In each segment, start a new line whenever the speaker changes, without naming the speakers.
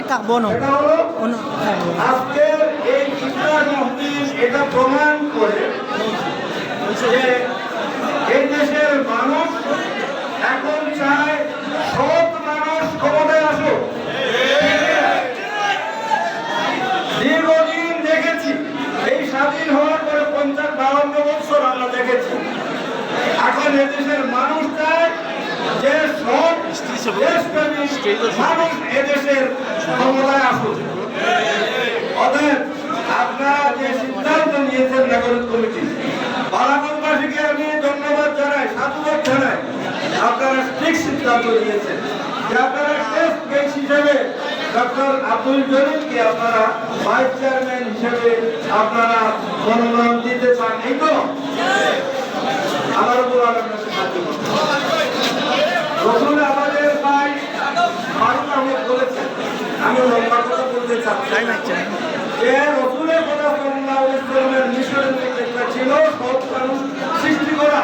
অন্য থাকব
আজকের এই ইফতার মহফিল এটা প্রমাণ করে যে এই দেশের মানুষ এখন চায় সব মানুষ ক্ষমতায় আসুক। দীর্ঘদিন দেখেছি এই স্বাধীন হওয়ার পরে পঞ্চাশ বাউন্ন বছর আমরা দেখেছি। এখন এদেশের মানুষ চায় যে সব দেশপ্রেমী মানুষ এদেশের ক্ষমতায় আসুক। অতএব আপনারা যে সিদ্ধান্ত নিয়েছেন নাগরিক কমিটি বালাগঞ্জবাসীকে আমি ধন্যবাদ জানাই, সাধুবাদ জানাই। আপনারা ঠিক সিদ্ধান্ত নিয়েছেন যে আপনারা টেস্ট হিসেবে ডক্টর আব্দুল জলিলকে আপনারা আপনারা মনোনয়ন দিতে চান এই তো? আমার উপর করুন। আমি লম্বা কথা বলতে চাচ্ছি। যে রসুলের কথা সাল্লাল্লাহু আলাইহি মিশনের একটা ছিল সৎ মানুষ সৃষ্টি করা।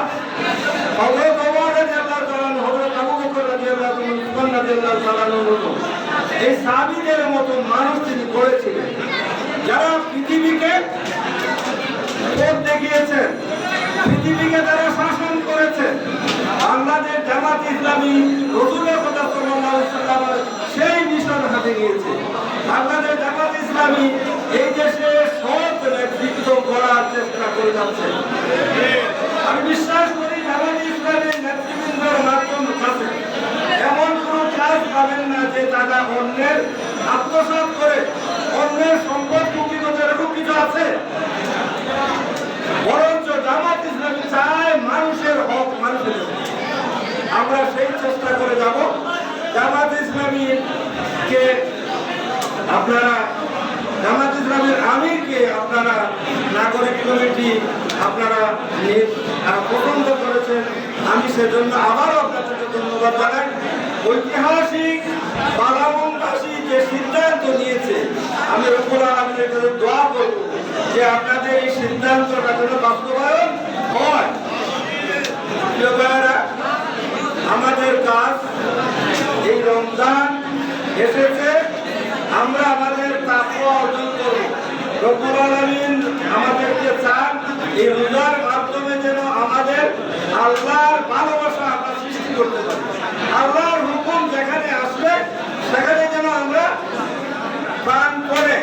হযরত ওমর রাদিয়াল্লাহু তাআলা হযরত আবু বকর রাদিয়াল্লাহু তাআলা উসমান রাদিয়াল্লাহু তাআলার মতো এই সাহাবীদের মতো মানুষ তিনি করেছিলেন। যারা পৃথিবীকে পথ দেখিয়েছেন পৃথিবীকে তারা শাসন করেছে। বাংলাদেশ জামাত ইসলামী রসুলের কথা সাল্লাল্লাহু আলাইহি সেই মিশন হাতে নিয়েছে। বাংলাদেশ জামাত ইসলামী এই দেশে সৎ নেতৃত্ব করার চেষ্টা করে যাচ্ছে। আমি বিশ্বাস করি জামাত ইসলামের নেতৃবৃন্দের মাধ্যম কাছে এমন কোনো কাজ পাবেন না যে তারা অন্যের আত্মসাৎ করে অন্যের সম্পদ কুকিত এরকম কিছু আছে? বরঞ্চ জামাত ইসলামী চায় মানুষের হক মানুষের। আমরা সেই চেষ্টা করে যাব। ইসলামীকে আপনারা জামাত ইসলামের আমিরকে আপনারা নাগরিক কমিটি আপনারা পছন্দ করেছেন। আমি সেজন্য আবারও আপনাদেরকে ধন্যবাদ জানাই। ঐতিহাসিক বালামনবাসী যে সিদ্ধান্ত নিয়েছে, আমি রকুল আলমের দোয়া করব যে আপনাদের এই সিদ্ধান্তটা যেন বাস্তবায়ন হয় প্রিয় ভাইয়েরা, আমাদের কাজ এই রমজান এসেছে আমরা আমাদের তাকওয়া অর্জন করব রব্বুল আলামিন আমাদেরকে চান এই রোজার মাধ্যমে যেন আমাদের আল্লাহর ভালোবাসা আমরা সৃষ্টি করতে পারি। আল্লাহর হুকুম যেখানে আসবে, সেখানে যেন আমরা প্রাণ করে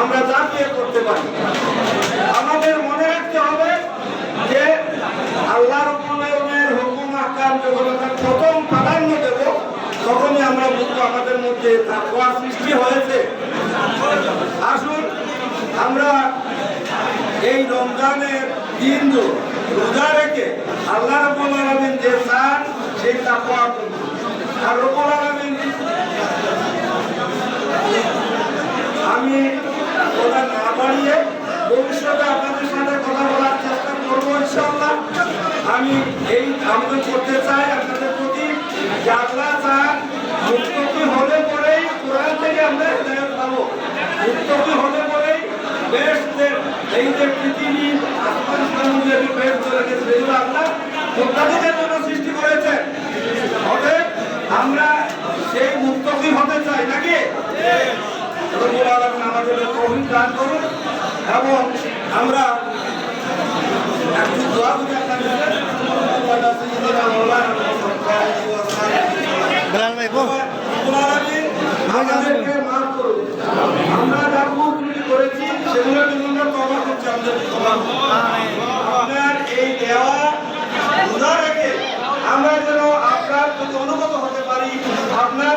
আমরা জাতীয় করতে পারি। আমাদের মনে রাখতে হবে যে আল্লাহর উন্নয়নের হুকুম, আকাম যখন আমরা প্রথম প্রাধান্য দেব, তখনই আমরা বুঝব আমাদের মধ্যে তাকওয়ার সৃষ্টি হয়েছে আসুন আমরা এই রমজানের দিন রোজা রেখে আল্লাহ রব্বুল আলামিন যে চান, সেই করব আর রব্বুল আলামিন আমি কথা না বাড়িয়ে ভবিষ্যতে আপনাদের সাথে কথা বলার চেষ্টা করব ইনশাআল্লাহ। আমি এই আবেদন করতে চাই আপনাদের প্রতি। যে আল্লাহ চান মুক্তি হলে পরেই কোরআন থেকে আমরা হেদায়ত পাবো। মুক্তি হলে পরেই বেশ এই যে চলে গেছে আল্লাহ মুক্তাদিদের জন্য সৃষ্টি করেছে। অতএব আমরা সেই মুক্তি হতে চাই নাকি? আমাদের তৌফিক দান করুন এবং আমরা একটু দোয়া করি আমাদেরকে মাফ করুন। আমরা যা ভুল করেছি সেগুলোর জন্য আমরা তওবা করছি আমাদের ক্ষমা করুন। আপনার এই দেওয়া রোজা রেখে আমরা যেন আপনার প্রতি অনুগত হতে পারি